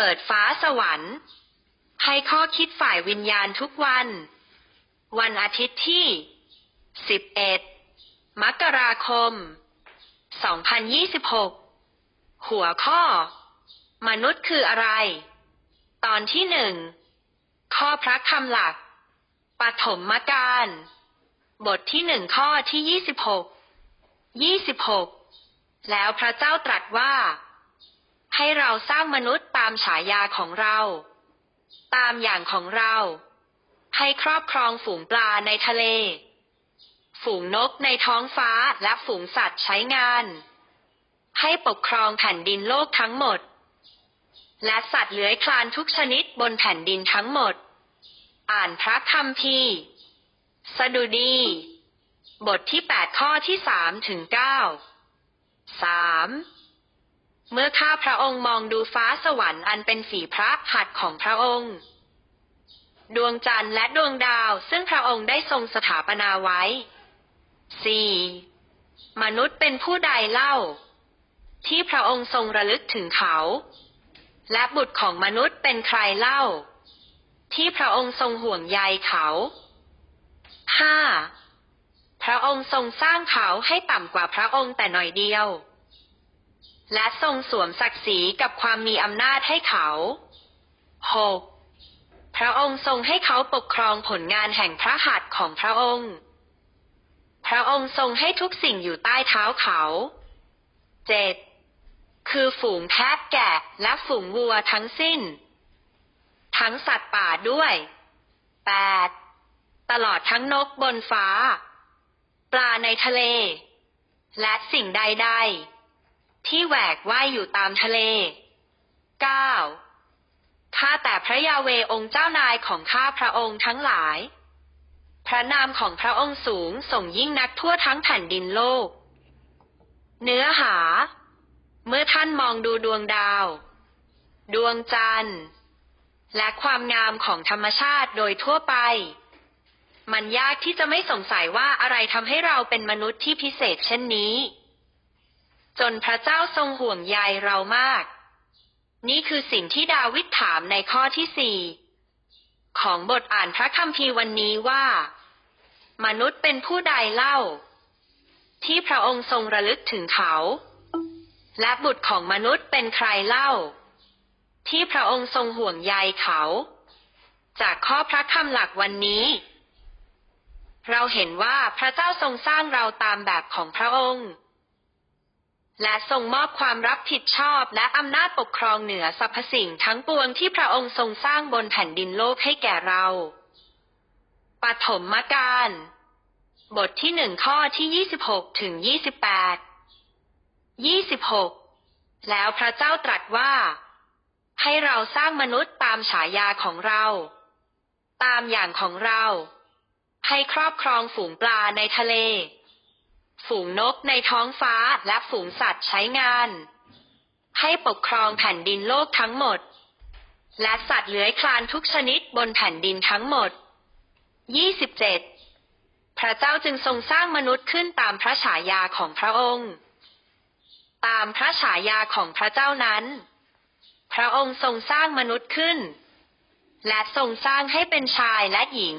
เปิดฟ้าสวรรค์ ให้ข้อคิดฝ่ายวิญญาณทุกวัน วันอาทิตย์ที่ 11 มกราคม 2026 หัวข้อ มนุษย์คืออะไร ตอนที่หนึ่ง ข้อพระคำหลัก ปฐมกาล บทที่หนึ่งข้อที่ยี่สิบหกยี่สิบหกแล้วพระเจ้าตรัสว่า ให้เราสร้างมนุษย์ตามฉายาของเรา ตามอย่างของเรา ให้ครอบครองฝูงปลาในทะเล ฝูงนกในท้องฟ้าและฝูงสัตว์ใช้งาน ให้ปกครองแผ่นดินโลกทั้งหมด และสัตว์เลื้อยคลานทุกชนิดบนแผ่นดินทั้งหมด อ่านพระคัมภีร์สดุดี บทที่แปดข้อที่สามถึงเก้าสาม เมื่อข้าพระองค์มองดูฟ้าสวรรค์อันเป็นฝีพระหัตถ์ของพระองค์ ดวงจันทร์และดวงดาวซึ่งพระองค์ได้ทรงสถาปนาไว้สี่มนุษย์เป็นผู้ใดเล่า ที่พระองค์ทรงระลึกถึงเขา และบุตรของมนุษย์เป็นใครเล่า ที่พระองค์ทรงห่วงใยเขาห้าพระองค์ทรงสร้างเขาให้ต่ำกว่าพระองค์แต่หน่อยเดียว และทรงสวมศักดิ์ศรีกับความมีอำนาจให้เขาหกพระองค์ทรงให้เขาปกครองผลงานแห่งพระหัตถ์ของพระองค์ พระองค์ทรงให้ทุกสิ่งอยู่ใต้เท้าเขาเจ็ดคือฝูงแพะแกะและฝูงวัวทั้งสิ้น ทั้งสัตว์ป่าด้วย 8. ตลอดทั้งนกบนฟ้า ปลาในทะเล และสิ่งใดๆ ที่แหวกว่ายอยู่ตามทะเล 9. ข้าแต่พระยาเวองค์เจ้านายของข้าพระองค์ทั้งหลาย พระนามของพระองค์สูงส่งยิ่งนักทั่วทั้งแผ่นดินโลก เนื้อหา เมื่อท่านมองดูดวงดาว ดวงจันทร์ และความงามของธรรมชาติโดยทั่วไป มันยากที่จะไม่สงสัยว่าอะไรทำให้เราเป็นมนุษย์ที่พิเศษเช่นนี้ จนพระเจ้าทรงห่วงใยเรามาก นี่คือสิ่งที่ดาวิดถามในข้อที่สี่ของบทอ่านพระคัมภีร์วันนี้ว่า มนุษย์เป็นผู้ใดเล่า ที่พระองค์ทรงระลึกถึงเขา และบุตรของมนุษย์เป็นใครเล่า ที่พระองค์ทรงห่วงใยเขา จากข้อพระคำหลักวันนี้ เราเห็นว่าพระเจ้าทรงสร้างเราตามแบบของพระองค์ และทรงมอบความรับผิดชอบและอำนาจปกครองเหนือสรรพสิ่งทั้งปวงที่พระองค์ทรงสร้างบนแผ่นดินโลกให้แก่เรา ปฐมกาลบทที่หนึ่งข้อที่ยี่สิบหกถึงยี่สิบแปดยี่สิบหกแล้วพระเจ้าตรัสว่า ให้เราสร้างมนุษย์ตามฉายาของเรา ตามอย่างของเรา ให้ครอบครองฝูงปลาในทะเล ฝูงนกในท้องฟ้าและฝูงสัตว์ใช้งาน ให้ปกครองแผ่นดินโลกทั้งหมด และสัตว์เลื้อยคลานทุกชนิดบนแผ่นดินทั้งหมด 27 พระเจ้าจึงทรงสร้างมนุษย์ขึ้นตามพระฉายาของพระองค์ ตามพระฉายาของพระเจ้านั้น พระองค์ทรงสร้างมนุษย์ขึ้น และทรงสร้างให้เป็นชายและหญิง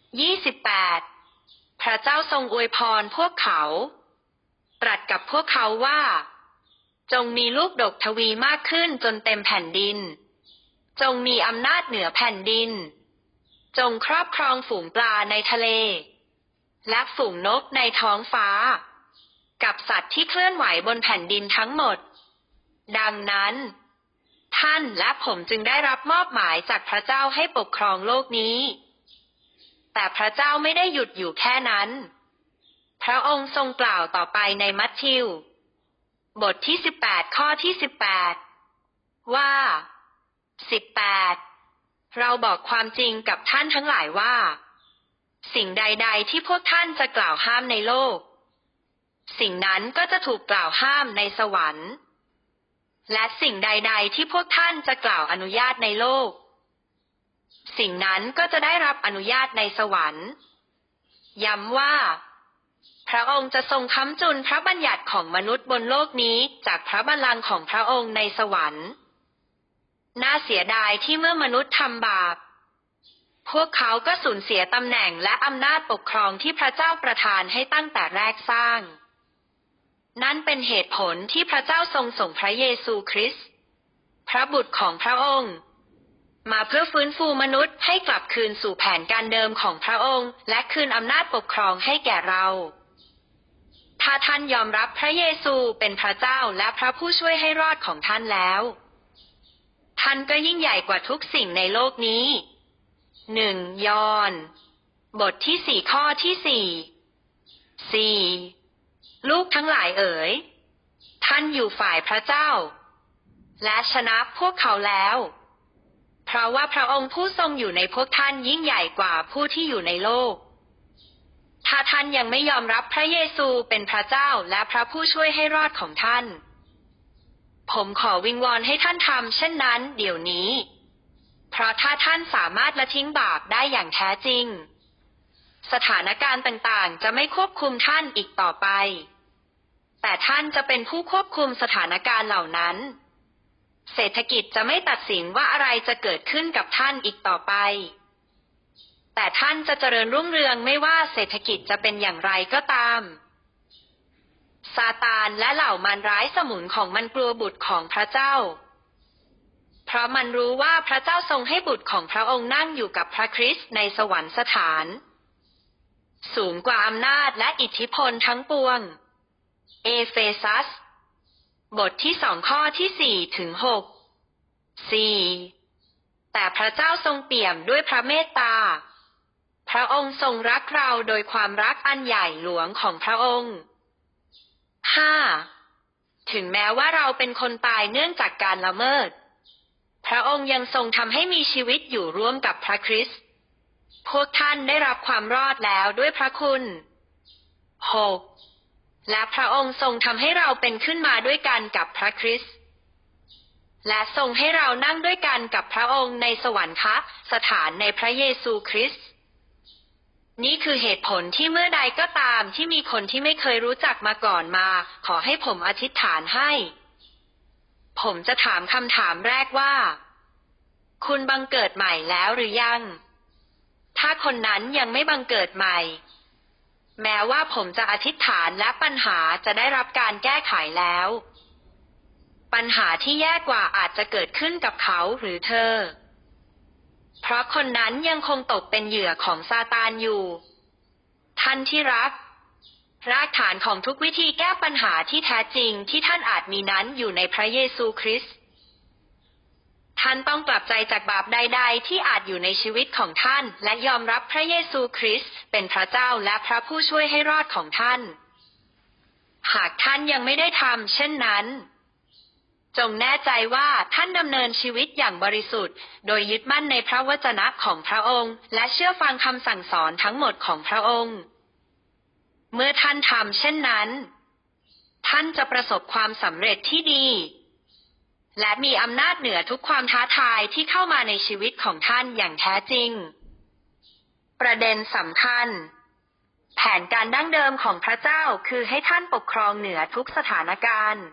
28 พระเจ้าทรงอวยพรพวกเขา ตรัสกับพวกเขาว่า จงมีลูกดกทวีมากขึ้นจนเต็มแผ่นดิน จงมีอำนาจเหนือแผ่นดิน จงครอบครองฝูงปลาในทะเล และฝูงนกในท้องฟ้า กับสัตว์ที่เคลื่อนไหวบนแผ่นดินทั้งหมด ดังนั้น ท่านและผมจึงได้รับมอบหมายจากพระเจ้าให้ปกครองโลกนี้ แต่พระเจ้าไม่ได้หยุดอยู่แค่นั้น พระองค์ทรงกล่าวต่อไปในมัทธิว บทที่สิบแปดข้อที่สิบแปดว่าสิบแปดเราบอกความจริงกับท่านทั้งหลายว่า สิ่งใด ๆ ที่พวกท่านจะกล่าวห้ามในโลก สิ่งนั้นก็จะถูกกล่าวห้ามในสวรรค์ และสิ่งใด ๆ ที่พวกท่านจะกล่าวอนุญาตในโลก สิ่งนั้นก็จะได้รับอนุญาตในสวรรค์ย้ำว่า พระองค์จะทรงค้ำจุนพระบัญญัติของมนุษย์บนโลกนี้จากพระบัลลังก์ของพระองค์ในสวรรค์ น่าเสียดายที่เมื่อมนุษย์ทำบาป พวกเขาก็สูญเสียตำแหน่งและอำนาจปกครองที่พระเจ้าประทานให้ตั้งแต่แรกสร้าง นั่นเป็นเหตุผลที่พระเจ้าทรงส่งพระเยซูคริสต์พระบุตรของพระองค์ มาเพื่อฟื้นฟูมนุษย์ให้กลับคืนสู่แผนการเดิมของพระองค์ และคืนอำนาจปกครองให้แก่เรา ถ้าท่านยอมรับพระเยซูเป็นพระเจ้าและพระผู้ช่วยให้รอดของท่านแล้ว ท่านก็ยิ่งใหญ่กว่าทุกสิ่งในโลกนี้หนึ่งยอห์นบทที่สี่ข้อที่สี่สี่ลูกทั้งหลายเอ๋ย ท่านอยู่ฝ่ายพระเจ้า และชนะพวกเขาแล้ว ราะว่าพระองค์ผู้ทรงอยู่ในพวกท่านยิ่งใหญ่กว่าผู้ที่อยู่ในโลก ถ้าท่านยังไม่ยอมรับพระเยซูเป็นพระเจ้าและพระผู้ช่วยให้รอดของท่าน ผมขอวิงวอนให้ท่านทำเช่นนั้นเดี๋ยวนี้ เพราะถ้าท่านสามารถละทิ้งบาปได้อย่างแท้จริง สถานการณ์ต่างๆ จะไม่ควบคุมท่านอีกต่อไป แต่ท่านจะเป็นผู้ควบคุมสถานการณ์เหล่านั้น เศรษฐกิจจะไม่ตัดสินว่าอะไรจะเกิดขึ้นกับท่านอีกต่อไป แต่ท่านจะเจริญรุ่งเรืองไม่ว่าเศรษฐกิจจะเป็นอย่างไรก็ตาม ซาตานและเหล่ามารร้ายสมุนของมันกลัวบุตรของพระเจ้า เพราะมันรู้ว่าพระเจ้าทรงให้บุตรของพระองค์นั่งอยู่กับพระคริสต์ในสวรรคสถาน สูงกว่าอำนาจและอิทธิพลทั้งปวง เอเฟซัส บทที่สองข้อที่สี่ถึงหกสี่แต่พระเจ้าทรงเปี่ยมด้วยพระเมตตา พระองค์ทรงรักเราโดยความรักอันใหญ่หลวงของพระองค์ห้าถึงแม้ว่าเราเป็นคนตายเนื่องจากการละเมิด พระองค์ยังทรงทำให้มีชีวิตอยู่ร่วมกับพระคริสต์พวกท่านได้รับความรอดแล้วด้วยพระคุณหก และพระองค์ทรงทำให้เราเป็นขึ้นมาด้วยกันกับพระคริสต์และทรงให้เรานั่งด้วยกันกับพระองค์ในสวรรคสถานในพระเยซูคริสต์นี่คือเหตุผลที่เมื่อใดก็ตามที่มีคนที่ไม่เคยรู้จักมาก่อนมา ขอให้ผมอธิษฐานให้ ผมจะถามคำถามแรกว่า คุณบังเกิดใหม่แล้วหรือยัง ถ้าคนนั้นยังไม่บังเกิดใหม่ แม้ว่าผมจะอธิษฐานและปัญหาจะได้รับการแก้ไขแล้ว ปัญหาที่แย่กว่าอาจจะเกิดขึ้นกับเขาหรือเธอ เพราะคนนั้นยังคงตกเป็นเหยื่อของซาตานอยู่ ท่านที่รัก รากฐานของทุกวิธีแก้ปัญหาที่แท้จริงที่ท่านอาจมีนั้นอยู่ในพระเยซูคริสต์ ท่านต้องกลับใจจากบาปใด ๆ ที่อาจอยู่ในชีวิตของท่าน และยอมรับพระเยซูคริสต์เป็นพระเจ้าและพระผู้ช่วยให้รอดของท่าน หากท่านยังไม่ได้ทำเช่นนั้น จงแน่ใจว่าท่านดำเนินชีวิตอย่างบริสุทธิ์ โดยยึดมั่นในพระวจนะของพระองค์ และเชื่อฟังคำสั่งสอนทั้งหมดของพระองค์ เมื่อท่านทำเช่นนั้น ท่านจะประสบความสำเร็จที่ดี และมีอำนาจเหนือทุกความท้าทายที่เข้ามาในชีวิตของท่านอย่างแท้จริง ประเด็นสำคัญ แผนการดั้งเดิมของพระเจ้าคือให้ท่านปกครองเหนือทุกสถานการณ์